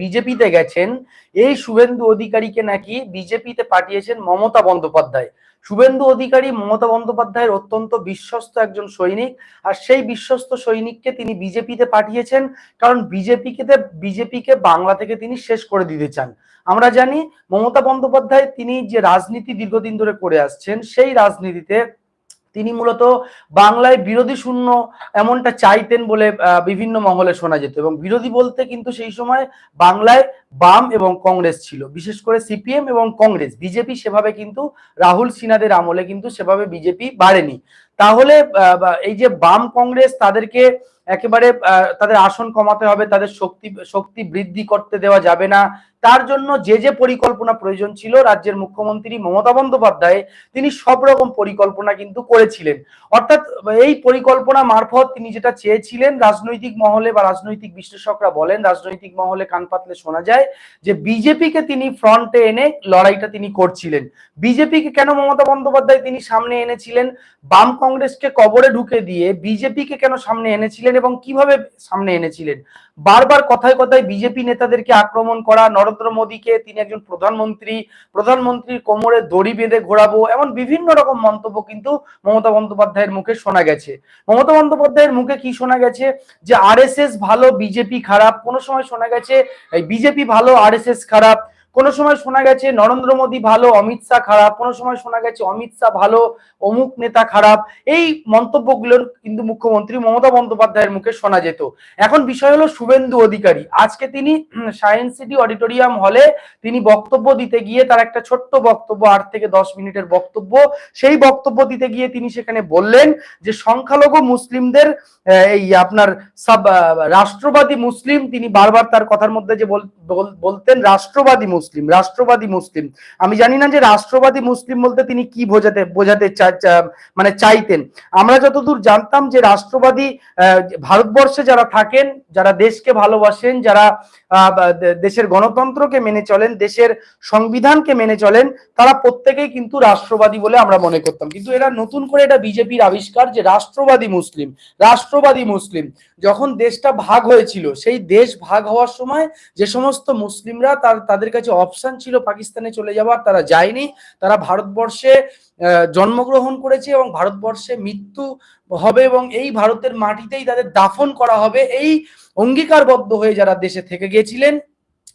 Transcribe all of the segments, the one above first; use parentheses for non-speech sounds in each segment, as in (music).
বিজেপিতে গেছেন। এই শুভেন্দু অধিকারীকে নাকি বিজেপিতে পাঠিয়েছেন মমতা বন্দ্যোপাধ্যায়। শুভেন্দু অধিকারী মমতা বন্দ্যোপাধ্যায়ের অত্যন্ত বিশ্বস্ত একজন সৈনিক আর সেই বিশ্বস্ত সৈনিককে তিনি বিজেপিতে পাঠিয়েছেন কারণ বিজেপিকে বিজেপিকে বাংলা থেকে তিনি শেষ করে দিতে চান। আমরা জানি মমতা বন্দ্যোপাধ্যায় তিনি যে রাজনীতি দীর্ঘদিন ধরে করে আসছেন, সেই রাজনীতিতে তিনি মূলত বাংলায় বিরোধী শূন্য এমনটা চাইতেন বলে বিভিন্ন মহলে শোনা যেত এবং বিরোধী বলতে কিন্তু সেই সময় বাংলায় বাম এবং কংগ্রেস ছিল। বিশেষ করে সিপিএম এবং কংগ্রেস। বিজেপি সেভাবে কিন্তু, রাহুল সিনহাদের আমলে কিন্তু সেভাবে বিজেপি বাড়েনি। তাহলে এই যে বাম কংগ্রেস তাদেরকে একেবারে তাদের আসন কমাতে হবে, তাদের শক্তি শক্তি বৃদ্ধি করতে দেওয়া যাবে না তার জন্য যে যে পরিকল্পনা প্রয়োজন ছিল, রাজ্যের মুখ্যমন্ত্রী মমতা বন্দ্যোপাধ্যায় তিনি সব রকম পরিকল্পনা কিন্তু করেছিলেন। অর্থাৎ এই পরিকল্পনা মারফত তিনি যেটা চেয়েছিলেন, রাজনৈতিক মহলে বা রাজনৈতিক বিশ্লেষকরা বলেন, রাজনৈতিক মহলে কান পাতলে শোনা যায় যে বিজেপিকে তিনি ফ্রন্টে এনে লড়াইটা তিনি করছিলেন। বিজেপিকে কেন মমতা বন্দ্যোপাধ্যায় তিনি সামনে এনেছিলেন? বাম কংগ্রেসকে কবরে ঢুকে দিয়ে বিজেপিকে কেন সামনে এনেছিলেন এবং কীভাবে সামনে এনেছিলেন? বারবার কথায় কথায় বিজেপি নেতাদেরকে আক্রমণ করা, নরেন্দ্র মোদীকে, তিনি একজন প্রধানমন্ত্রী, প্রধানমন্ত্রীর কোমরে দড়ি বেঁধে ঘোরাবো, এমন বিভিন্ন রকম মন্তব্য কিন্তু মমতা বন্দ্যোপাধ্যায়ের মুখে শোনা গেছে। মমতা বন্দ্যোপাধ্যায়ের মুখে কি শোনা গেছে? যে আরএসএস ভালো বিজেপি খারাপ, কোনো সময় শোনা গেছে বিজেপি ভালো আরএসএস খারাপ কোনো সময় শোনা গেছে নরেন্দ্র মোদী ভালো, অমিত শাহ খারাপ, কোনো সময় শোনা গেছে অমিত শাহ ভালো, অমুক নেতা খারাপ, এই মন্তব্যগুলোর কিন্তু মুখ্যমন্ত্রী মমতা বন্দ্যোপাধ্যায়ের মুখে শোনা যেত। এখন বিষয় হলো শুভেন্দু অধিকারী। আজকে তিনি সায়েন্স সিটি অডিটোরিয়াম হলে তিনি বক্তব্য দিতে গিয়ে তার একটা ছোট্ট বক্তব্য, আট থেকে দশ মিনিটের বক্তব্য, সেই বক্তব্য দিতে গিয়ে তিনি সেখানে বললেন যে সংখ্যালঘু মুসলিমদের এই আপনার সব রাষ্ট্রবাদী মুসলিম, তিনি বারবার তার কথার মধ্যে যে বল- বল- বলতেন রাষ্ট্রবাদী মুসলিম। রাষ্ট্রবাদী মুসলিম। আমি জানি না যে রাষ্ট্রবাদী মুসলিম বলতে তিনি কি বোঝাতে বোঝাতে মানে চাইতেন। আমরা যতদূর জানতাম যে রাষ্ট্রবাদী ভারতবর্ষে যারা থাকেন, যারা দেশকে ভালোবাসেন, যারা দেশের গণতন্ত্রকে মেনে চলেন, দেশের সংবিধানকে মেনে চলেন, তারা প্রত্যেকেই কিন্তু রাষ্ট্রবাদী বলে আমরা মনে করতাম। কিন্তু এরা নতুন করে এটা বিজেপির আবিষ্কার যে রাষ্ট্রবাদী মুসলিম রাষ্ট্রবাদী মুসলিম। যখন দেশটা ভাগ হয়েছিল, সেই দেশ ভাগ হওয়ার সময় যে সমস্ত মুসলিমরা তার, তাদের কাছে অপশান ছিল পাকিস্তানে চলে যাওয়ার তারা যায়নি। তারা ভারতবর্ষে জন্মগ্রহণ করেছে এবং ভারতবর্ষে মৃত্যু হবে এবং এই ভারতের মাটিতেই তাদের দাফন করা হবে। এই অঙ্গীকারবদ্ধ হয়ে যারা দেশে থেকে গিয়েছিলেন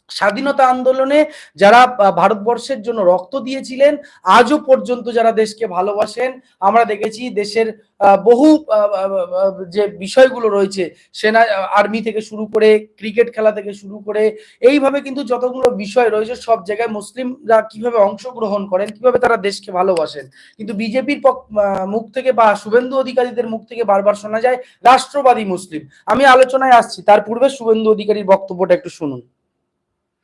স্বাধীনতা আন্দোলনে যারা ভারতবর্ষের জন্য রক্ত দিয়েছিলেন, আজও পর্যন্ত যারা দেশকে ভালোবাসেন, আমরা দেখেছি দেশের বহু যে বিষয়গুলো রয়েছে, সেনা আর্মি থেকে শুরু করে, ক্রিকেট খেলা থেকে শুরু করে, এইভাবে কিন্তু যতগুলো বিষয় রয়েছে সব জায়গায় মুসলিমরা কীভাবে অংশগ্রহণ করেন, কীভাবে তারা দেশকে ভালোবাসেন। কিন্তু বিজেপির মুখ থেকে বা শুভেন্দু অধিকারীদের মুখ থেকে বারবার শোনা যায়, রাষ্ট্রবাদী মুসলিম। আমি আলোচনায় আসছি, তার পূর্বে শুভেন্দু অধিকারীর বক্তব্যটা একটু শুনুন।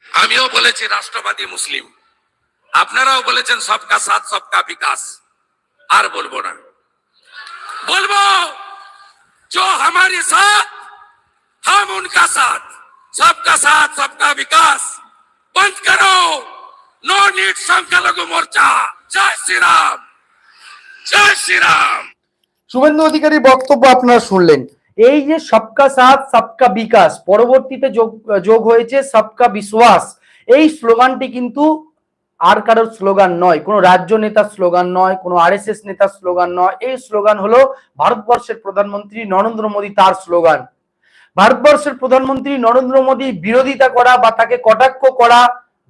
আমিও বলেছি রাষ্ট্রবাদী মুসলিম আপনারাও বলেছেন সবকা সাথ সবকা বিকাশ আর বলবো না বলবো जो हमारे साथ हम उनका साथ सबका साथ सबका विकास बंद करो नो नीट संख्यालघु मोर्चा जय श्री राम जय श्री राम শুভেন্দু অধিকারীর বক্তব্য আপনারা শুনলেন এই যে সবকা সাথ, সবকা বিকাশ, পরবর্তীতে যোগ যোগ হয়েছে সবকা বিশ্বাস। এই স্লোগানটি কিন্তু আর কারোর স্লোগান নয়, কোনো রাজ্য নেতার স্লোগান নয়, কোনো আরএসএস নেতার স্লোগান নয়। এই স্লোগান হলো ভারতবর্ষের প্রধানমন্ত্রী নরেন্দ্র মোদী তার স্লোগান। ভারতবর্ষের প্রধানমন্ত্রী নরেন্দ্র মোদী বিরোধিতা করা বা তাকে কটাক্ষ করা,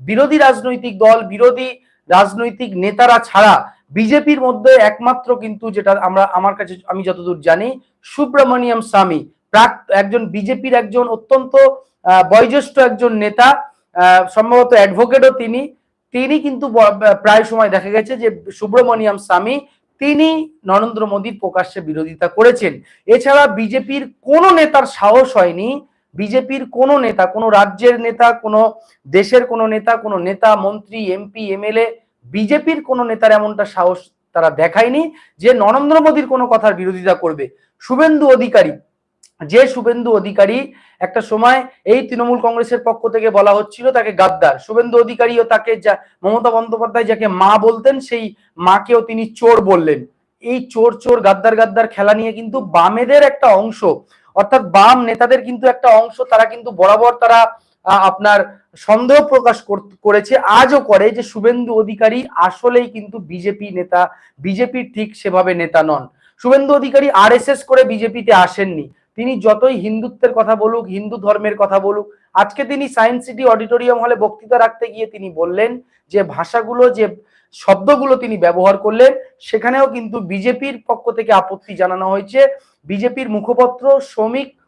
বিরোধী রাজনৈতিক দল, বিরোধী রাজনৈতিক নেতারা ছাড়া বিজেপির মধ্যে একমাত্র কিন্তু যেটা আমরা, আমার কাছে আমি যতদূর জানি, সুব্রমণিয়াম স্বামী। প্রাক, একজন বিজেপির একজন অত্যন্ত বয়োজ্যেষ্ঠ একজন নেতা সম্ভবত অ্যাডভোকেটও তিনি। তিনি কিন্তু প্রায় সময় দেখা গেছে যে সুব্রমণিয়াম স্বামী তিনি নরেন্দ্র মোদীর প্রকাশ্যে বিরোধিতা করেছেন। এছাড়া বিজেপির কোনো নেতার সাহস হয়নি। বিজেপির কোনো নেতা, কোনো রাজ্যের নেতা, কোনো দেশের কোনো নেতা কোনো নেতা, মন্ত্রী, এমপি, এমএলএ বিজেপির কোনো নেতার এমনটা সাহস তারা দেখায়নি যে নরেন্দ্র মোদীর কোনো কথার বিরোধিতা করবে। শুভেন্দু অধিকারী, যে শুভেন্দু অধিকারী একটা সময় এই তৃণমূল কংগ্রেসের পক্ষ থেকে বলা হচ্ছিল তাকে গাদ্দার। শুভেন্দু অধিকারীও তাকে যা, মমতা বন্দ্যোপাধ্যায় যাকে মা বলতেন, সেই মাকেও তিনি চোর বললেন। এই চোর চোর, গাদ্দার গাদ্দার খেলা নিয়ে কিন্তু বামেদের একটা অংশ, অর্থাৎ বাম নেতাদের কিন্তু একটা অংশ, তারা কিন্তু বরাবর তারা আপনার সন্দেহ প্রকাশ কর- করেছে। আজও করে যে শুভেন্দু অধিকারী আসলেই কিন্তু বিজেপি নেতা, বিজেপির ঠিক সেভাবে নেতা নন। শুভেন্দু অধিকারী আরএসএস করে বিজেপিতে আসেননি। তিনি যতই হিন্দুত্বের কথা বলুক, হিন্দু ধর্মের কথা বলুক, আজকে তিনি সায়েন্স সিটি অডিটোরিয়াম হলে বক্তৃতা রাখতে গিয়ে তিনি বললেন যে ভাষাগুলো, যে শব্দগুলো তিনি ব্যবহার করলেন, সেখানেও কিন্তু বিজেপির পক্ষ থেকে আপত্তি জানানো হয়েছে। বিজেপির মুখপত্র, শ্রমিক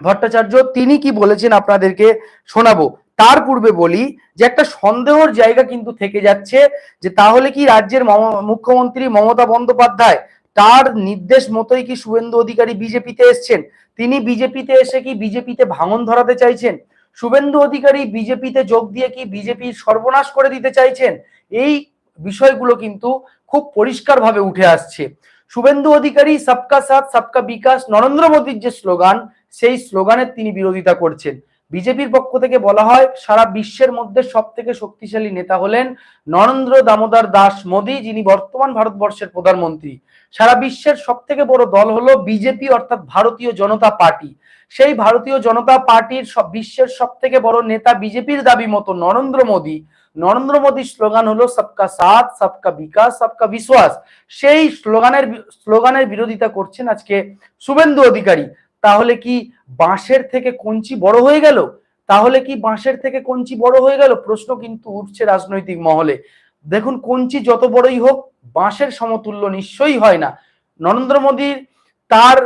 ভট্টাচার্য, তিনি কি বলেছেন আপনাদেরকে শোনাবো। তার পূর্বে বলি যে, একটা সন্দেহর জায়গা কিন্তু থেকে যাচ্ছে যে, তাহলে কি রাজ্যের মুখ্যমন্ত্রী মমতা বন্দ্যোপাধ্যায় তার নির্দেশ মতোই কি শুভেন্দু অধিকারী বিজেপিতে এসছেন? তিনি বিজেপিতে এসে কি বিজেপিতে ভাঙন ধরাতে চাইছেন? শুভেন্দু অধিকারী বিজেপিতে যোগ দিয়ে কি বিজেপি সর্বনাশ করে দিতে চাইছেন? এই বিষয়গুলো কিন্তু খুব পরিষ্কারভাবে উঠে আসছে। শুভেন্দু অধিকারী, সবকা সাথ, সবকা বিকাশ, নরেন্দ্র মোদীর যে স্লোগান সেই স্লোগানের তিনি বিরোধিতা করছেন। বিজেপির পক্ষ থেকে বলা হয়, সারা বিশ্বের মধ্যে সব থেকে শক্তিশালী নেতা হলেন নরেন্দ্র দামোদর দাস মোদী, যিনি বর্তমান ভারতবর্ষের প্রধানমন্ত্রী। সারা বিশ্বের সব থেকে বড় দল হলো বিজেপি, অর্থাৎ ভারতীয় জনতা পার্টি। সেই ভারতীয় জনতা পার্টির সব বিশ্বের সব থেকে বড় নেতা বিজেপির দাবি মতো নরেন্দ্র মোদী। নরেন্দ্র মোদীর স্লোগান হলো, সবকা সাথ, সবকা বিকাশ, সবকা বিশ্বাস। সেই স্লোগানের স্লোগানের বিরোধিতা করছেন আজকে শুভেন্দু অধিকারী। তাহলে কি বাঁশের থেকে কঞ্চি বড় হয়ে গেল? তাহলে কি বাঁশের থেকে কঞ্চি বড় হয়ে গেল? প্রশ্ন কিন্তু উঠছে রাজনৈতিক মহলে। দেখুন, কঞ্চি যত বড়ই হোক, বাঁশের সমতুল্য নিশ্চয়ই হয় না। নরেন্দ্র মোদীর তার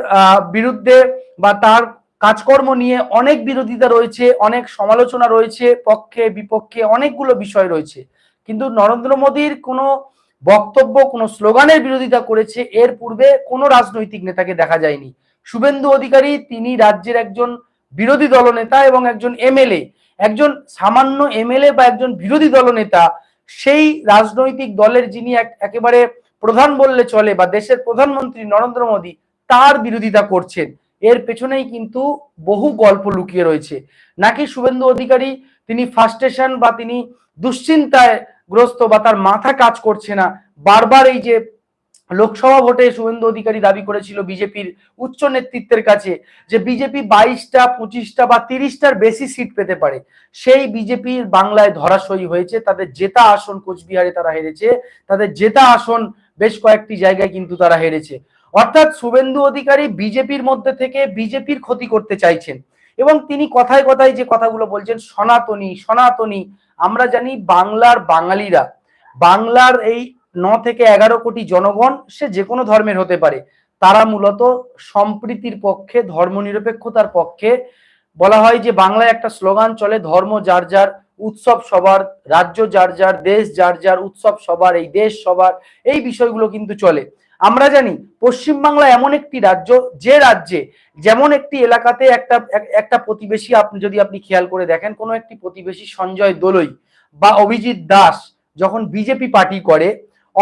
বিরুদ্ধে বা তার কাজকর্ম নিয়ে অনেক বিরোধিতা রয়েছে, অনেক সমালোচনা রয়েছে, পক্ষে, বিপক্ষে অনেকগুলো বিষয় রয়েছে। কিন্তু নরেন্দ্র মোদীর কোনো বক্তব্য, কোনো স্লোগানের বিরোধিতা করেছে, এর পূর্বে কোনো রাজনৈতিক নেতাকে দেখা যায়নি। শুভেন্দু অধিকারী তিনি রাজ্যের একজন বিরোধী দলনেতা এবং একজন এমএলএ। একজন সামান্য এমএলএ বা একজন বিরোধী দলনেতা, সেই রাজনৈতিক দলের যিনি এক- একেবারে প্রধান বললে চলে বা দেশের প্রধানমন্ত্রী নরেন্দ্র মোদী, তার বিরোধিতা করছেন। এর পেছনেই কিন্তু বহু গল্প লুকিয়ে রয়েছে। নাকি শুভেন্দু অধিকারী তিনি ফার্স্টেশন বা তিনি দুশ্চিন্তায় গ্রস্ত বা তার মাথা কাজ করছে না? বারবার এই যে লোকসভা ভোটে শুভেন্দু অধিকারী দাবি করেছিল বিজেপির উচ্চ নেতৃত্বের কাছে যে বিজেপি বাইশটা, পঁচিশটা বা তিরিশটার বেশি সিট পেতে পারে। সেই বিজেপির বাংলায় ধরাশয়ী হয়েছে। তাদের জেতা আসন কোচবিহারে তারা হেরেছে। তাদের জেতা আসন বেশ কয়েকটি জায়গায় কিন্তু তারা হেরেছে। অর্থাৎ শুভেন্দু অধিকারী বিজেপির মধ্যে থেকে বিজেপির ক্ষতি করতে চাইছেন। এবং তিনি কথায় কথায় যে কথাগুলো বলছেন, সনাতনী সনাতনী, আমরা জানি বাংলার বাঙালিরা, বাংলার এই ন থেকে এগারো কোটি জনগণ সে যে কোনো ধর্মের হতে পারে। তারা মূলত সম্প্রীতির পক্ষে, ধর্মনিরপেক্ষতার পক্ষে। বলা হয় যে, বাংলায় একটা স্লোগান চলে, ধর্ম যার যার, উৎসব সবার, রাজ্য যার যার, দেশ যার যার, উৎসব সবার, এই দেশ সবার, এই বিষয়গুলো কিন্তু চলে। আমরা জানি, পশ্চিমবাংলা এমন একটি রাজ্য, যে রাজ্যে যেমন একটি এলাকাতে একটা একটা প্রতিবেশী, আপনি যদি আপনি খেয়াল করে দেখেন, কোনো একটি প্রতিবেশী সঞ্জয় দোলই বা অভিজিৎ দাস যখন বিজেপি পার্টি করে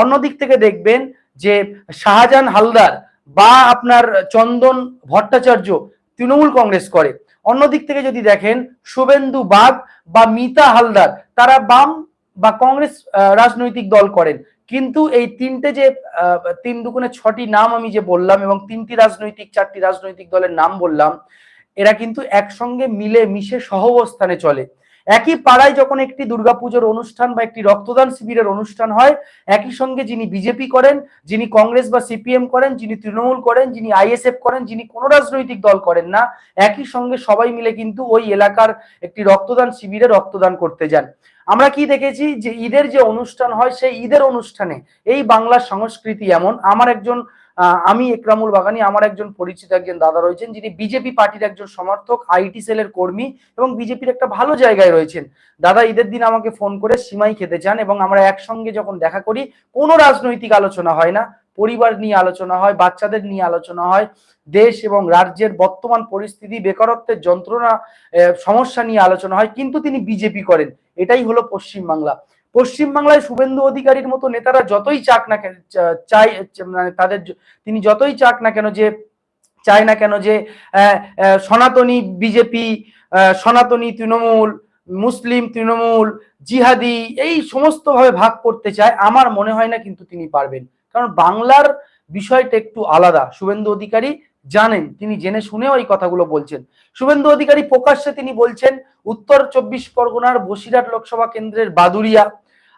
অন্যদিক থেকে দেখবেন যে শাহজাহান হালদার বা আপনার চন্দন ভট্টাচার্য তৃণমূল কংগ্রেস করে। অন্যদিক থেকে যদি দেখেন, শুভেন্দু বাগ বা মিতা হালদার, তারা বাম বা কংগ্রেস রাজনৈতিক দল করেন। কিন্তু এই তিনটে যে তিন দুগুণে ছটি নাম আমি যে বললাম এবং তিনটি রাজনৈতিক, চারটি রাজনৈতিক দলের নাম বললাম, এরা কিন্তু একসঙ্গে মিলে মিশে সহবস্থানে চলে। একই পাড়ায় যখন একটি দুর্গাপুজোর অনুষ্ঠান বা একটি রক্তদান শিবিরের অনুষ্ঠান হয়, একই সঙ্গে যিনি বিজেপি করেন, যিনি কংগ্রেস বা সিপিএম করেন, যিনি তৃণমূল করেন, যিনি আইএসএফ করেন, যিনি কোনো রাজনৈতিক দল করেন না, একই সঙ্গে সবাই মিলে কিন্তু ওই এলাকার একটি রক্তদান শিবিরে রক্তদান করতে যান। আমরা কি দেখেছি যে ঈদের যে অনুষ্ঠান হয়, সেই ঈদের অনুষ্ঠানে এই বাংলার সংস্কৃতি এমন। আমার একজন আমি একরামুল বাগানি, আমার একজন পরিচিত একজন দাদা রয়েছেন, যিনি বিজেপি পার্টির একজন সমর্থক, আইটি সেলের কর্মী এবং বিজেপির একটা ভালো জায়গায় রয়েছেন। দাদা ঈদের দিন আমাকে ফোন করে সীমাই খেতে চান এবং আমরা একসঙ্গে যখন দেখা করি, কোনো রাজনৈতিক আলোচনা হয় না। পরিবার নিয়ে আলোচনা হয়, বাচ্চাদের নিয়ে আলোচনা হয়, দেশ এবং রাজ্যের বর্তমান পরিস্থিতি, বেকারত্বের যন্ত্রণা সমস্যা নিয়ে আলোচনা হয়, কিন্তু তিনি বিজেপি করেন। এটাই হলো পশ্চিমবাংলা। পশ্চিমবাংলায় শুভেন্দু অধিকারীর মতো নেতারা যতই চাক না কেন চাই মানে তাদের তিনি যতই চাক না কেন যে চায় না কেন যে সনাতনী বিজেপি সনাতনী তৃণমূল, মুসলিম তৃণমূল, জিহাদি, এই সমস্ত ভাবে ভাগ করতে চায়, আমার মনে হয় না কিন্তু তিনি পারবেন। কারণ বাংলার বিষয়টা একটু আলাদা। শুভেন্দু অধিকারী জানেন, তিনি জেনে শুনেও এই কথাগুলো বলছেন। শুভেন্দু অধিকারী প্রকাশ্যে তিনি বলছেন, উত্তর চব্বিশ পরগনার বসিরহাট লোকসভা কেন্দ্রের বাদুরিয়া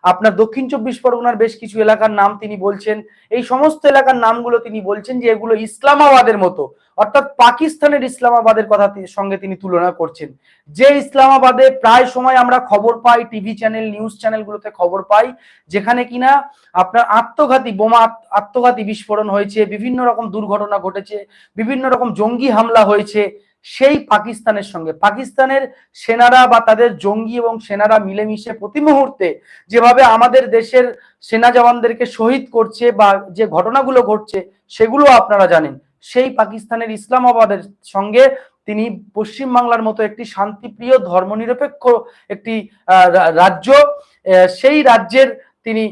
আপনার দক্ষিণ চব্বিশ পরগনার বেশ কিছু এলাকার নাম তিনি বলছেন। এই সমস্ত এলাকার নামগুলো তিনি বলছেন যে এগুলো ইসলামাবাদের মতো, অর্থাৎ পাকিস্তানের ইসলামাবাদের কথা সঙ্গে তিনি তুলনা করছেন। যে ইসলামাবাদে প্রায় সময় আমরা খবর পাই, টিভি চ্যানেল, নিউজ চ্যানেলগুলোতে খবর পাই, যেখানে কিনা আপনার আত্মঘাতী বোমা, আত্মঘাতী বিস্ফোরণ হয়েছে, বিভিন্ন রকম দুর্ঘটনা ঘটেছে, বিভিন্ন রকম জঙ্গি হামলা হয়েছে সেই পাকিস্তানের সঙ্গে। পাকিস্তানের সেনারা বা তাদের জঙ্গি এবং সেনারা মিলেমিশে প্রতি মুহূর্তে যেভাবে আমাদের দেশের সেনা জওয়ানদেরকে শহীদ করছে বা যে ঘটনাগুলো ঘটছে, সেগুলো আপনারা জানেন। সেই পাকিস্তানের ইসলামাবাদের সঙ্গে তিনি পশ্চিমবাংলার মতো একটি শান্তিপ্রিয়, ধর্মনিরপেক্ষ একটি রাজ্য সেই রাজ্যের তিনি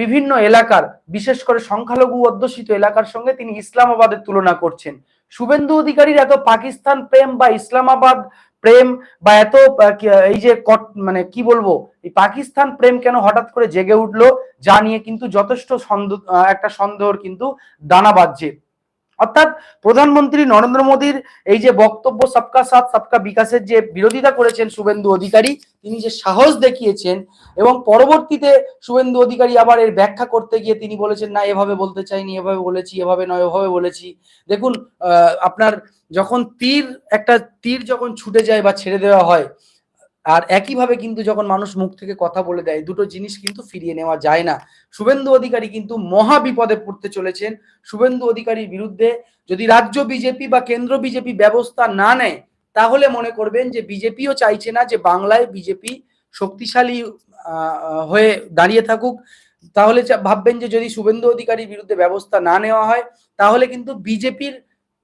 বিভিন্ন এলাকার, বিশেষ করে সংখ্যালঘু অধ্যুষিত এলাকার সঙ্গে তিনি ইসলামাবাদের তুলনা করছেন। শুভেন্দু অধিকারীর এত পাকিস্তান প্রেম বা ইসলামাবাদ প্রেম বা এত এই যে কট- মানে কি বলব, এই পাকিস্তান প্রেম কেন হঠাৎ করে জেগে উঠল, যা নিয়ে কিন্তু যথেষ্ট সন্দেহ একটা সন্দেহর কিন্তু দানা বাজছে। অর্থাৎ প্রধানমন্ত্রী নরেন্দ্র মোদীর এই যে বক্তব্য, সবকা সাথ, সবকা বিকাশের যে বিরোধিতা করেছেন শুভেন্দু অধিকারী তিনি যে সাহস দেখিয়েছেন এবং পরবর্তীতে শুভেন্দু অধিকারী আবার এর ব্যাখ্যা করতে গিয়ে তিনি বলেছেন, না, এভাবে বলতে চাইনি, এভাবে বলেছি, এভাবে নয়, এভাবে বলেছি। দেখুন আপনার যখন তীর, একটা তীর যখন ছুটে যায় বা ছেড়ে দেওয়া হয়, আর একইভাবে কিন্তু যখন মানুষ মুখ থেকে কথা বলে দেয়, দুটো জিনিস কিন্তু ফিরিয়ে নেওয়া যায় না। শুভেন্দু অধিকারী কিন্তু মহা বিপদে পড়তে চলেছেন। শুভেন্দু অধিকারীর বিরুদ্ধে যদি রাজ্য বিজেপি বা কেন্দ্র বিজেপি ব্যবস্থা না নেয় তাহলে মনে করবেন যে বিজেপিও চাইছে না যে বাংলায় বিজেপি শক্তিশালী হয়ে দাঁড়িয়ে থাকুক। তাহলে ভাববেন যে যদি শুভেন্দু অধিকারীর বিরুদ্ধে ব্যবস্থা না নেওয়া হয়, তাহলে কিন্তু বিজেপির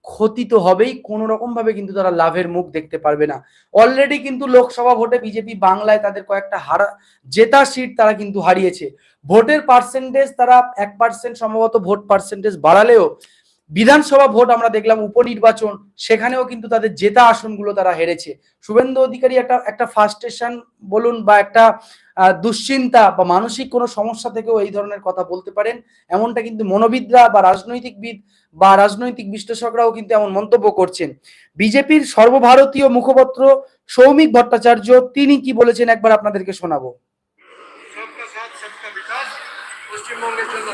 ক্ষতি তো হবেই। কোনো রকম ভাবে কিন্তু তারা লাভের মুখ দেখতে পারবে না। অলরেডি কিন্তু লোকসভা ভোটে বিজেপি বাংলায় তাদের কয়েকটা হারা জেতা সিট তারা কিন্তু হারিয়েছে। ভোটের পার্সেন্টেজ তারা এক পার্সেন্ট সম্ভবত ভোট পার্সেন্টেজ বাড়ালেও বিধানসভা ভোট আমরা দেখলাম উপনির্বাচন, সেখানেও কিন্তু তাদের জেতা আসনগুলো তারা হেরেছে। শুভেন্দু অধিকারী একটা একটা ফার্স্টেশন বলুন বা একটা দুশ্চিন্তা বা মানসিক কোনো সমস্যা থেকেও এই ধরনের কথা বলতে পারেন। এমনটা কিন্তু মনোবিদরা বা রাজনৈতিকবিদ বা রাজনৈতিক বিশ্লেষকরাও কিন্তু এমন মন্তব্য করছেন। বিজেপির সর্বভারতীয় মুখপত্র সৌমিক ভট্টাচার্য, তিনি কি বলেছেন একবার আপনাদেরকে শোনাবো। পশ্চিমবঙ্গের জন্য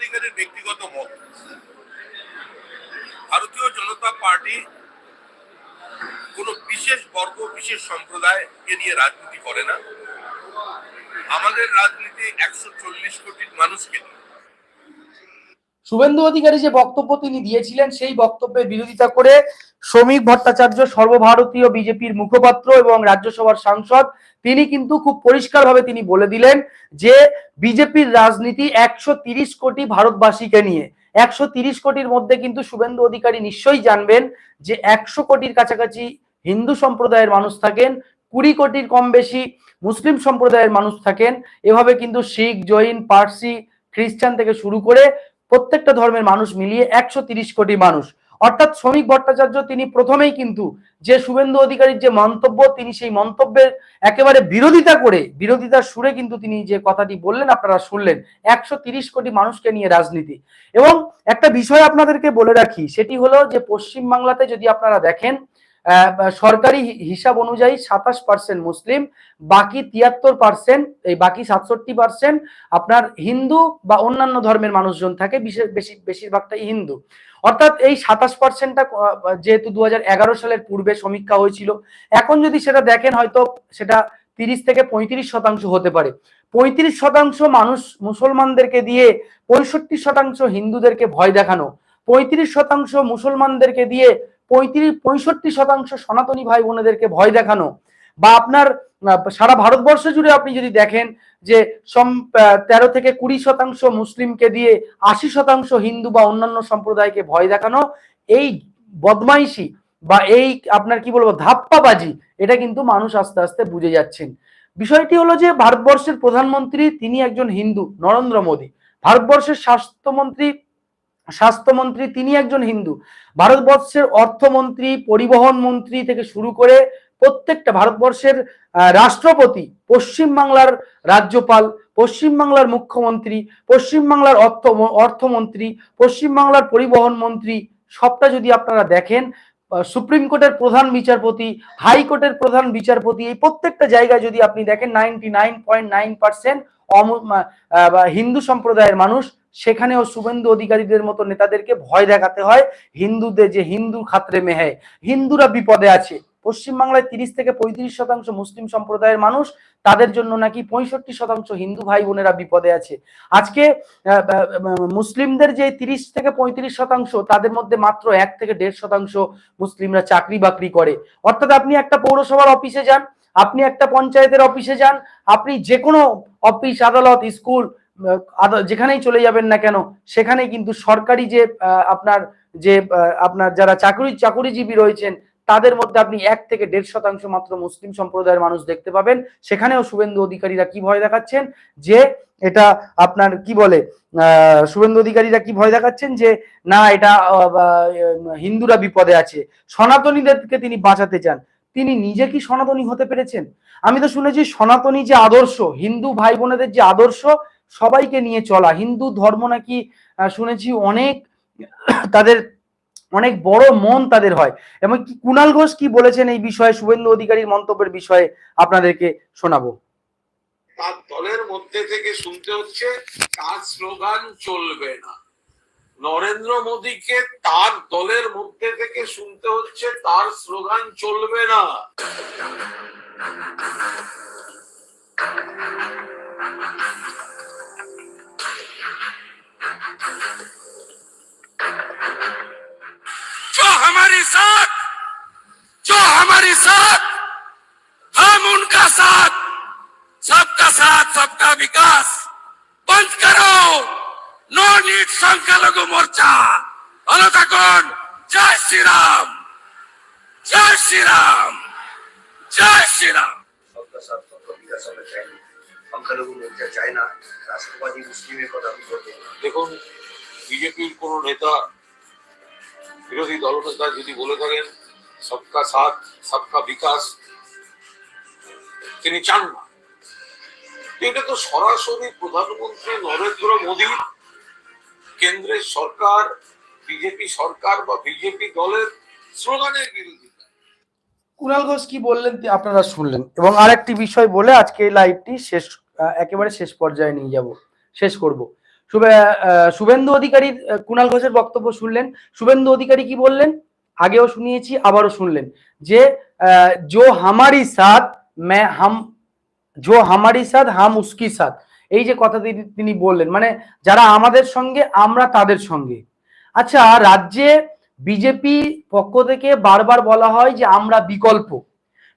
অধিকারীর ব্যক্তিগত মত। ভারতীয় জনতা পার্টি কোনো বিশেষ বর্গ, বিশেষ সম্প্রদায়কে নিয়ে রাজনীতি করে না। আমাদের রাজনীতি একশো চল্লিশ কোটি মানুষকে নিয়ে। শুভেন্দু অধিকারী যে বক্তব্য তিনি দিয়েছিলেন, সেই বক্তব্যের বিরোধিতা করে শ্রমিক ভট্টাচার্য, সর্বভারতীয় বিজেপির মুখপাত্র এবং রাজ্যসভার সাংসদ, তিনি কিন্তু খুব পরিষ্কারভাবে তিনি বলে দিলেন যে বিজেপির রাজনীতি একশো কোটি ভারতবাসীকে নিয়ে। একশো কোটির মধ্যে কিন্তু শুভেন্দু অধিকারী নিশ্চয়ই জানবেন যে একশো কোটির কাছাকাছি হিন্দু সম্প্রদায়ের মানুষ থাকেন, কুড়ি কোটির কম বেশি মুসলিম সম্প্রদায়ের মানুষ থাকেন। এভাবে কিন্তু শিখ, জৈন, পার্সি, খ্রিস্টান থেকে শুরু করে প্রত্যেকটা ধর্মের মানুষ মিলিয়ে একশো কোটি মানুষ। অর্থাৎ শ্রমিক ভট্টাচার্য তিনি প্রথমেই কিন্তু যে শুভেন্দু অধিকারীর যে মন্তব্য, তিনি সেই মন্তব্যের একেবারে বিরোধিতা করে, বিরোধিতার সুরে কিন্তু তিনি যে কথাটি বললেন, আপনারা শুনলেন, একশো কোটি মানুষকে নিয়ে রাজনীতি। এবং একটা বিষয় আপনাদেরকে বলে রাখি, সেটি হলো যে পশ্চিমবাংলাতে যদি আপনারা দেখেন সরকারি হিসাব অনুযায়ী সাতাশ পার্সেন্ট মুসলিম, বাকি তিয়াত্তর পার্সেন্ট এই বাকি সাতষট্টি পার্সেন্ট আপনার হিন্দু বা অন্যান্য ধর্মের মানুষজন থাকে, বিশেষ, বেশি বেশিরভাগটাই হিন্দু। অর্থাৎ এই সাতাশ পার্সেন্টটা যেহেতু দুহাজার এগারো সালের পূর্বে সমীক্ষা হয়েছিল, এখন যদি সেটা দেখেন হয়তো সেটা তিরিশ থেকে পঁয়ত্রিশ শতাংশ হতে পারে। পঁয়ত্রিশ শতাংশ মানুষ মুসলমানদেরকে দিয়ে, পঁয়ষট্টি শতাংশ হিন্দুদেরকে ভয় দেখানো। পঁয়ত্রিশ শতাংশ মুসলমানদেরকে দিয়ে পঁয়ত্রিশ, পঁয়ষট্টি শতাংশ সনাতনী ভাই বোনেদেরকে ভয় দেখানো বা আপনার সারা ভারতবর্ষ জুড়ে আপনি যদি দেখেন যে সম তেরো থেকে কুড়ি শতাংশ মুসলিমকে দিয়ে আশি শতাংশ হিন্দু বা অন্যান্য সম্প্রদায়কে ভয় দেখানো, এই বদমাইশি বা এই আপনার কি বলব, ধাপ্পাবাজি, এটা কিন্তু মানুষ আস্তে আস্তে বুঝে যাচ্ছেন। বিষয়টি হলো যে ভারতবর্ষের প্রধানমন্ত্রী, তিনি একজন হিন্দু, নরেন্দ্র মোদী। ভারতবর্ষের স্বাস্থ্যমন্ত্রী স্বাস্থ্যমন্ত্রী, তিনি একজন হিন্দু। ভারতবর্ষের অর্থমন্ত্রী, পরিবহন মন্ত্রী থেকে শুরু করে প্রত্যেকটা ভারতবর্ষের রাষ্ট্রপতি, পশ্চিমবাংলার রাজ্যপাল, পশ্চিমবাংলার মুখ্যমন্ত্রী, পশ্চিমবাংলার অর্থ, অর্থমন্ত্রী, পশ্চিমবাংলার পরিবহন মন্ত্রী, সবটা যদি আপনারা দেখেন সুপ্রিম কোর্টের প্রধান বিচারপতি হাইকোর্টের প্রধান বিচারপতি, এই প্রত্যেকটা জায়গায় যদি আপনি দেখেন ninety nine point nine percent Hindu সম্প্রদায়ের মানুষ সেখানেও শুভেন্দু অধিকারীদের মতো নেতাদেরকে ভয় দেখাতে হয়। হিন্দুদের যে হিন্দু খাত্রে মেহে, হিন্দুরা বিপদে আছে। পশ্চিমবাংলায় তিরিশ থেকে পঁয়ত্রিশ শতাংশ মুসলিম সম্প্রদায়ের মানুষ, তাদের জন্য নাকি পঁয়ষট্টি শতাংশ হিন্দু ভাই বোনেরা বিপদে আছে। আজকে মুসলিমদের যে তিরিশ থেকে পঁয়ত্রিশ শতাংশ, তাদের মধ্যে মাত্র এক থেকে দেড় শতাংশ মুসলিমরা চাকরি বাকরি করে। অর্থাৎ আপনি একটা পৌরসভার অফিসে যান, আপনি একটা পঞ্চায়েতের অফিসে যান, আপনি যে কোনো অফিস, আদালত, স্কুল যেখানেই চলে যাবেন না কেন সেখানে কিন্তু সরকারি যে আপনার যে আপনার যারা চাকরি, চাকুরিজীবী রয়েছেন, তাদের মধ্যে আপনি এক থেকে দেড় শতাংশ মাত্র মুসলিম সম্প্রদায়ের মানুষ দেখতে পাবেন। সেখানেও শুভেন্দু অধিকারীরা কি ভয় দেখাচ্ছেন? যে, এটা আপনার কি বলে শুভেন্দু অধিকারীরা কি ভয় দেখাচ্ছেন? যে, না, এটা হিন্দুরা বিপদে আছে। সনাতনীদেরকে তিনি বাঁচাতে চান। তিনি নিজে কি সনাতনী হতে পেরেছেন? আমি তো শুনেছি সনাতনী যে আদর্শ, হিন্দু ভাই বোনেদের যে আদর্শ সবাইকে নিয়ে চলা। হিন্দু ধর্ম নাকি শুনেছি অনেক (coughs) তাদের অনেক বড় মন তাদের হয়। এবং কি কুণাল ঘোষ কি বলেছেন এই বিষয়ে? শুভেন্দু অধিকারীর মন্তব্যের বিষয়ে আপনাদেরকে শোনাবো। তার দলের মধ্যে থেকে শুনতে হচ্ছে, তার স্লোগান চলবে না। নরেন্দ্র মোদীকে তার দলের মধ্যে থেকে শুনতে হচ্ছে, তার স্লোগান চলবে না। जो हमारे साथ जो हमारे साथ हम उनका साथ सबका साथ सबका विकास बंद करो नो नीट সংখ্যালঘু মোর্চা ভালো থাকুন জয় শ্রীরাম জয় শ্রীরাম জয় শ্রীরাম সংখ্যালঘু মোর্চা চায় না, রাষ্ট্রবাদী মুসলিমের কথা আমি দেখুন, বিজেপির কোন নেতা বিরোধী দলনেতা যদি বলে থাকেন, সবকা সাথ, সবকা বিকাশ তিনি চান না। এটা তো সরাসরি প্রধানমন্ত্রী নরেন্দ্র মোদী কেন্দ্রের সরকার, বিজেপি সরকার বা বিজেপি দলের স্লোগানের বিরোধিতা কুণাল ঘোষ কি বললেন আপনারা শুনলেন। এবং আরেকটি বিষয় বলে আজকে এই লাইভটি শেষ একেবারে শেষ পর্যায়ে নিয়ে যাব, শেষ করব। শুভে শুভেন্দু অধিকারী কুণাল ঘোষের বক্তব্য শুনলেন। শুভেন্দু অধিকারী কি বললেন? আগেও শুনিয়েছি, আবারও শুনলেন। যে জো হামারি সাথ মে হাম, জো হামারি সাথ হাম উসকি সাথ এই যে কথা তিনি বললেন মানে যারা আমাদের সঙ্গে, আমরা তাদের সঙ্গে। আচ্ছা রাজ্যে বিজেপি পক্ষ থেকে বারবার বলা হয় যে আমরা বিকল্প।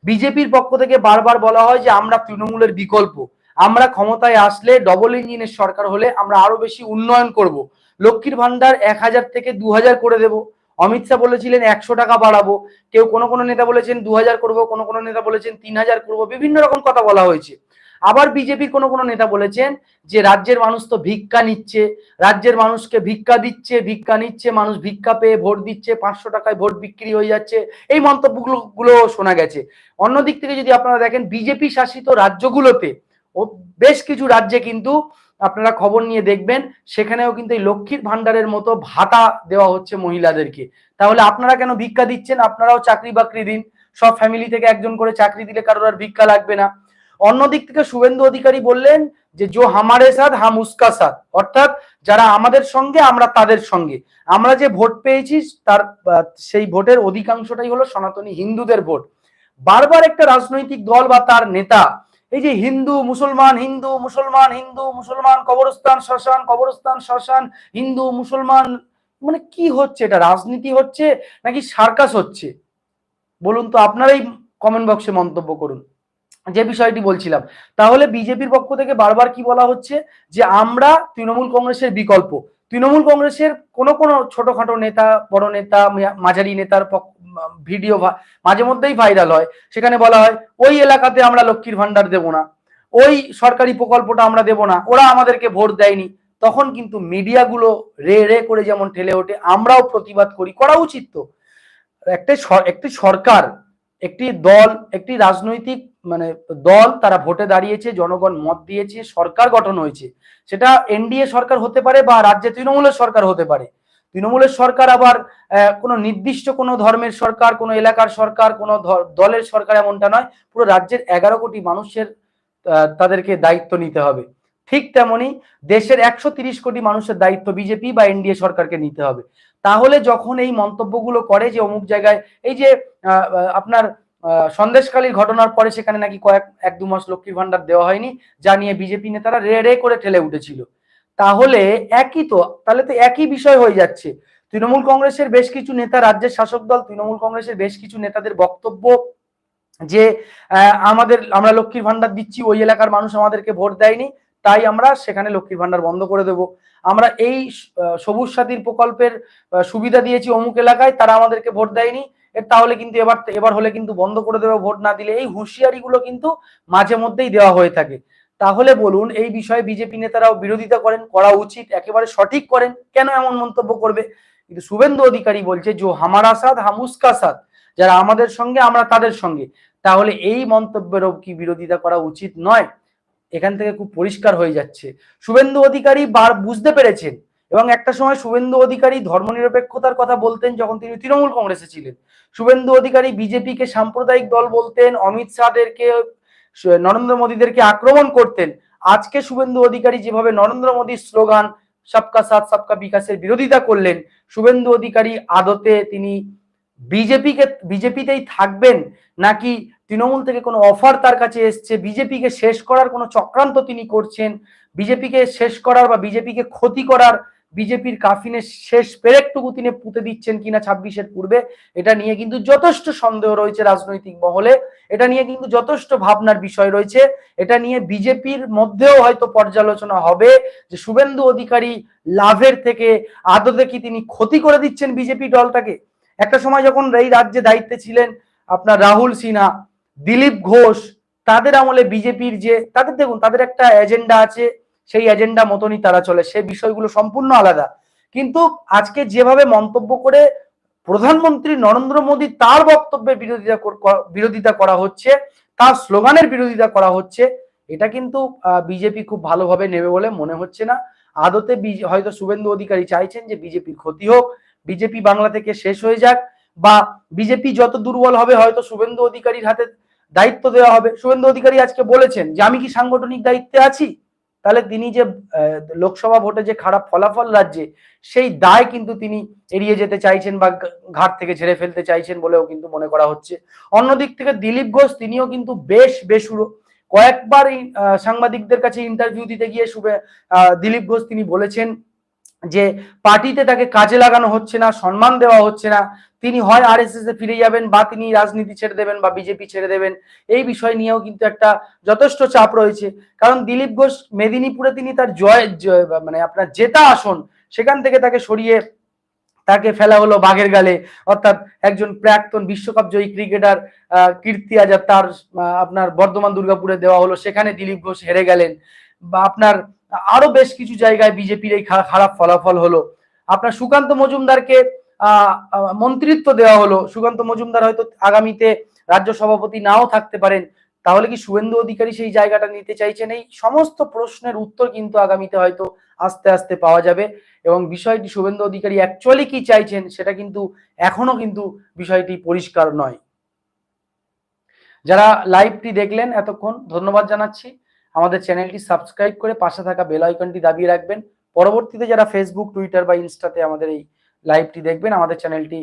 বিজেপির পক্ষ থেকে বারবার বলা হয় যে আমরা তৃণমূলের বিকল্প। আমরা ক্ষমতায় আসলে ডবল ইঞ্জিনের সরকার হলে আমরা আরও বেশি উন্নয়ন করব। লক্ষ্মীর ভান্ডার এক হাজার থেকে দু হাজার করে দেব। অমিত শাহ বলেছিলেন একশো টাকা বাড়াবো। কেউ কোনো কোনো নেতা বলেছেন দু হাজার করব, কোনো কোনো নেতা বলেছেন তিন হাজার করব। বিভিন্ন রকম কথা বলা হয়েছে। আবার বিজেপির কোনো কোনো নেতা বলেছেন যে রাজ্যের মানুষ তো ভিক্ষা নিচ্ছে, রাজ্যের মানুষকে ভিক্ষা দিচ্ছে, ভিক্ষা নিচ্ছে, মানুষ ভিক্ষা পেয়ে ভোট দিচ্ছে, পাঁচশো টাকায় ভোট বিক্রি হয়ে যাচ্ছে। এই মন্তব্যগুলো গুলো শোনা গেছে। অন্যদিক থেকে যদি আপনারা দেখেন, বিজেপি শাসিত রাজ্যগুলোতে ও বেশ কিছু রাজ্যে কিন্তু আপনারা খবর নিয়ে দেখবেন, সেখানেও কিন্তু এই লক্ষ্মীর ভান্ডারের মতো ভাতা দেওয়া হচ্ছে মহিলাদেরকে। তাহলে আপনারা কেন ভিক্ষা দিচ্ছেন? আপনারাও চাকরি বাকরি দিন। সব ফ্যামিলি থেকে একজন করে চাকরি দিলে কারোর আর ভিক্ষা লাগবে না। অন্যদিক থেকে শুভেন্দু অধিকারী বললেন যে, জো হামারে সাথ, হাম উস্কা সাথ। অর্থাৎ যারা আমাদের সঙ্গে, আমরা তাদের সঙ্গে। আমরা যে ভোট পেয়েছি, তার সেই ভোটের অধিকাংশটাই হলো সনাতনী হিন্দুদের ভোট। বারবার একটা রাজনৈতিক দল বা তার নেতা, এই যে হিন্দু, মুসলমান হিন্দু মুসলমান হিন্দু, মুসলমান, কবরস্থান, শ্মশান কবরস্থান, শ্মশান, হিন্দু, মুসলমান মানে কি হচ্ছে এটা? রাজনীতি হচ্ছে নাকি সার্কাস হচ্ছে? বলুন তো, আপনারাই কমেন্ট বক্সে মন্তব্য করুন। যে বিষয়টি বলছিলাম, তাহলে বিজেপির পক্ষ থেকে বারবার কি বলা হচ্ছে? যে আমরা তৃণমূল কংগ্রেসের বিকল্প। তৃণমূল কংগ্রেসের কোন কোন ছোটখাটো নেতা, বড় নেতা মাঝারি নেতার ভিডিও মাঝে মধ্যেই ভাইরাল হয়। সেখানে বলা হয়, ওই এলাকাতে আমরা লক্ষ্মীর ভান্ডার দেব না। ওই সরকারি প্রকল্পটা আমরা দেব না। ওরা আমাদেরকে ভোট দেয়নি। তখন কিন্তু মিডিয়াগুলো রে রে করে যেমন ঠেলে ওঠে, আমরাও প্রতিবাদ করি। করা উচিত তো। একটা একটি সরকার, একটি দল, একটি রাজনৈতিক মানে দল তারা ভোটে দাঁড়িয়েছে, জনগণ মত দিয়েছে, সরকার গঠন হয়েছে। সেটা এনডিএ সরকার হতে পারে বা রাজ্যে তৃণমূলের সরকার হতে পারে। তৃণমূলের সরকার আবার কোনো নির্দিষ্ট কোনো ধর্মের সরকার, কোনো এলাকার সরকার, কোনো দলের সরকার এমনটা নয়। পুরো রাজ্যের এগারো কোটি মানুষের তাদেরকে দায়িত্ব নিতে হবে। ঠিক তেমনি দেশের একশো তিরিশ কোটি মানুষের দায়িত্ব বিজেপি বা এনডিএ সরকারকে নিতে হবে। তাহলে যখন এই মন্তব্যগুলো করে যে অমুক জায়গায়, এই যে আপনার সন্দেশকালীর ঘটনার পরে সেখানে নাকি কয়েক, এক দু মাস লক্ষ্মীর ভান্ডার দেওয়া হয়নি, যা নিয়ে বিজেপি নেতারা রে রে করে ঠেলে উঠেছিল। তাহলে একই তো, তাহলে তো একই বিষয় হয়ে যাচ্ছে। তৃণমূল কংগ্রেসের বেশ কিছু নেতা, রাজ্যের শাসক দল, তৃণমূল কংগ্রেসের বেশ কিছু নেতাদের বক্তব্য যে আমাদের, আমরা লক্ষ্মীর ভান্ডার দিচ্ছি, ওই এলাকার মানুষ আমাদেরকে ভোট দেয়নি, তাই আমরা সেখানে লক্ষ্মীর ভান্ডার বন্ধ করে দেব। আমরা এই সবুজ সাথীর প্রকল্পের সুবিধা দিয়েছি অমুক এলাকায়, তারা আমাদেরকে ভোট দেয়নি। এর তাহলে কিন্তু এবার এবার হলে কিন্তু বন্ধ করে দেবে ভোট না দিলে। এই হুঁশিয়ারিগুলো কিন্তু মাঝে মধ্যেই দেওয়া হয়ে থাকে। তাহলে বলুন, এই বিষয়ে বিজেপি নেতারাও বিরোধিতা করেন, করা উচিত, একেবারে সঠিক করেন, কেন এমন মন্তব্য করবে? কিন্তু শুভেন্দু অধিকারী বলছে যে হামারা সাথ হামুস্কা সাথ, যারা আমাদের সঙ্গে, আমরা তাদের সঙ্গে। তাহলে এই মন্তব্যেরও কি বিরোধিতা করা উচিত নয়? এখান থেকে খুব পরিষ্কার হয়ে যাচ্ছে। শুভেন্দু অধিকারী বার বুঝতে পেরেছেন এবং একটা সময় শুভেন্দু অধিকারী ধর্মনিরপেক্ষতার কথা বলতেন যখন তিনি তৃণমূল কংগ্রেসে ছিলেন। শুভেন্দু অধিকারী বিজেপিকে সাম্প্রদায়িক দল বলতেন, অমিত শাহদেরকে, নরেন্দ্র মোদীদেরকে আক্রমণ করতেন। আজকে শুভেন্দু অধিকারী যেভাবে নরেন্দ্র মোদীর স্লোগান, সবকা সাথ, সবকা বিকাশের বিরোধিতা করলেন, শুভেন্দু অধিকারী আদতে তিনি বিজেপিকে বিজেপিতেই থাকবেন নাকি তৃণমূল থেকে কোনো অফার তার কাছে এসছে? বিজেপিকে শেষ করার কোনো চক্রান্ত তিনি করছেন? বিজেপিকে শেষ করার বা বিজেপিকে ক্ষতি করার বিজেপির কাফিনের শেষ পেরেকটুকু তিনি পুঁতে দিচ্ছেন কিনা ছাব্বিশের পূর্বে, এটা নিয়ে কিন্তু যথেষ্ট সন্দেহ রয়েছে রাজনৈতিক মহলে। এটা নিয়ে কিন্তু যথেষ্ট ভাবনার বিষয় রয়েছে। এটা নিয়ে বিজেপির মধ্যেও হয়তো পর্যালোচনা হবে যে শুভেন্দু অধিকারী লাভের থেকে আদতে কি তিনি ক্ষতি করে দিচ্ছেন বিজেপি দলটাকে? একটা সময় যখন এই রাজ্যে দায়িত্বে ছিলেন আপনার রাহুল সিনহা, দিলীপ ঘোষ, তাদের আমলে বিজেপির যে, তাদের দেখুন, তাদের একটা এজেন্ডা আছে সেই এজেন্ডা মতনই তারা চলে, সে বিষয়গুলো সম্পূর্ণ আলাদা। কিন্তু আজকে যেভাবে মন্তব্য করে প্রধানমন্ত্রী নরেন্দ্র মোদী তার বক্তব্যের বিরোধিতা বিরোধিতা করা হচ্ছে, তার স্লোগানের বিরোধিতা করা হচ্ছে, এটা কিন্তু বিজেপি খুব ভালোভাবে নেবে বলে মনে হচ্ছে না। আদতে হয়তো শুভেন্দু অধিকারী চাইছেন যে বিজেপির ক্ষতি হোক, বিজেপি বাংলা থেকে শেষ হয়ে যাক, বা বিজেপি যত দুর্বল হবে হয়তো শুভেন্দু অধিকারীর হাতে দায়িত্ব দেওয়া হবে। শুভেন্দু অধিকারী আজকে বলেছেন যে আমি কি সাংগঠনিক দায়িত্বে আছি? তাহলে তিনি যে লোকসভা ভোটে যে খারাপ ফলাফল রাজ্যে সেই দায় কিন্তু তিনি এড়িয়ে যেতে চাইছেন বা ঘাট থেকে ঝেড়ে ফেলতে চাইছেন বলেও কিন্তু মনে করা হচ্ছে। অন্যদিক থেকে দিলীপ ঘোষ তিনিও কিন্তু বেশ বেসুরো। কয়েকবার এই, সাংবাদিকদের কাছে ইন্টারভিউ দিতে গিয়ে শুভে দিলীপ ঘোষ তিনি বলেছেন যে পার্টিতে তাকে কাজে লাগানো হচ্ছে না সম্মান দেওয়া হচ্ছে না। তিনি হয় আরএসএস এ ফিরে যাবেন বা তিনি রাজনীতি ছেড়ে দেবেন বা বিজেপি ছেড়ে দেবেন, এই বিষয় নিয়েও কিন্তু একটা যথেষ্ট চাপ রয়েছে। কারণ দিলীপ ঘোষ মেদিনীপুরে তিনি তার জয় মানে আপনার জেতা আসন, সেখান থেকে তাকে সরিয়ে তাকে ফেলা হলো বাঘের গালে অর্থাৎ একজন প্রাক্তন বিশ্বকাপ জয়ী ক্রিকেটার কীর্তি আজাদ তার আপনার বর্ধমান দুর্গাপুরে দেওয়া হলো, সেখানে দিলীপ ঘোষ হেরে গেলেন। বা আপনার আরও বেশ কিছু জায়গায় বিজেপির এই খারাপ ফলাফল হলো। আপনার সুকান্ত মজুমদারকে মন্ত্রিত্ব দেওয়া হলো। সুকান্ত মজুমদার হয়তো আগামীতে রাজ্য সভাপতি নাও থাকতে পারেন। তাহলে কি শুভেন্দু অধিকারী সেই জায়গাটা নিতে চাইছেন এই সমস্ত প্রশ্নের উত্তর কিন্তু আগামীতে হয়তো আস্তে আস্তে পাওয়া যাবে। এবং বিষয়টি শুভেন্দু অধিকারী অ্যাকচুয়ালি কি চাইছেন সেটা কিন্তু এখনও কিন্তু বিষয়টি পরিষ্কার নয়। যারা লাইভটি দেখলেন এতক্ষণ ধন্যবাদ জানাচ্ছি। আমাদের চ্যানেলটি সাবস্ক্রাইব করে পাশে থাকা বেল আইকনটি দাবিয়ে রাখবেন। পরবর্তীতে যারা ফেসবুক টুইটার বা ইনস্টাতে আমাদের এই লাইভটি দেখবেন, আমাদের চ্যানেলটি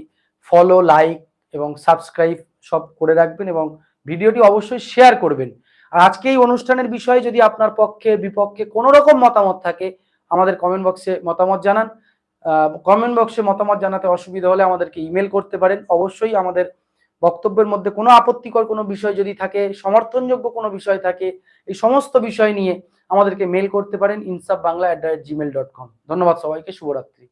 ফলো লাইক এবং সাবস্ক্রাইব সব করে রাখবেন এবং ভিডিওটি অবশ্যই শেয়ার করবেন। আর আজকে এই অনুষ্ঠানের বিষয়ে যদি আপনার পক্ষে, বিপক্ষে কোনো রকম মতামত থাকে, আমাদের কমেন্ট বক্সে মতামত জানান। কমেন্ট বক্সে মতামত জানাতে অসুবিধা হলে আমাদেরকে ইমেল করতে পারেন। অবশ্যই আমাদের বক্তব্যের মধ্যে কোনো আপত্তিকর কোনো বিষয় যদি থাকে, সমর্থনযোগ্য কোনো বিষয় থাকে, এই সমস্ত বিষয় নিয়ে আমাদেরকে মেল করতে পারেন Insaf Bangla at the rate Gmail dot com ধন্যবাদ সবাইকে, শুভরাত্রি।